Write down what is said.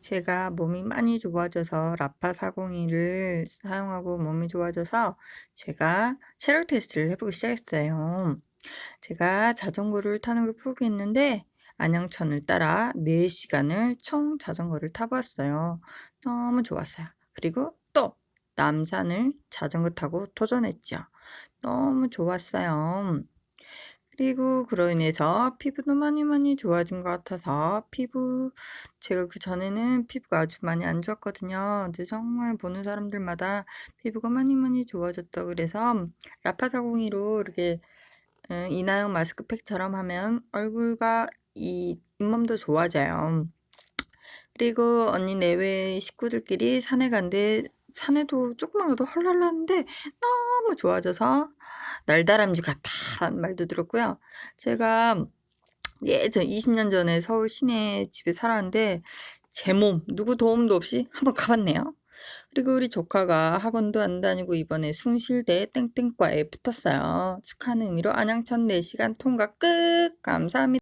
제가 몸이 많이 좋아져서 라파 402를 사용하고 몸이 좋아져서 제가 체력 테스트를 해보기 시작했어요. 제가 자전거를 타는 걸 포기했는데 안양천을 따라 4시간을 총 자전거를 타보았어요. 너무 좋았어요. 그리고 또 남산을 자전거 타고 도전했죠. 너무 좋았어요. 그리고 그로 인해서 피부도 많이 많이 좋아진 것 같아서 피부 제가 그 전에는 피부가 아주 많이 안 좋았거든요. 근데 정말 보는 사람들마다 피부가 많이 많이 좋아졌다 그래서 라파402로 이렇게 음, 이나영 마스크팩처럼 하면 얼굴과 이 잇몸도 좋아져요. 그리고 언니 내외 식구들끼리 산에 간데 산에도 조금만 가도 헐랄랐는데 너무 좋아져서 날다람쥐 같다라는 말도 들었고요. 제가 예전 20년 전에 서울 시내 집에 살았는데 제 몸 누구 도움도 없이 한번 가봤네요. 그리고 우리 조카가 학원도 안 다니고 이번에 숭실대 땡땡과에 붙었어요. 축하하는 의미로 안양천 4시간 통과 끝! 감사합니다.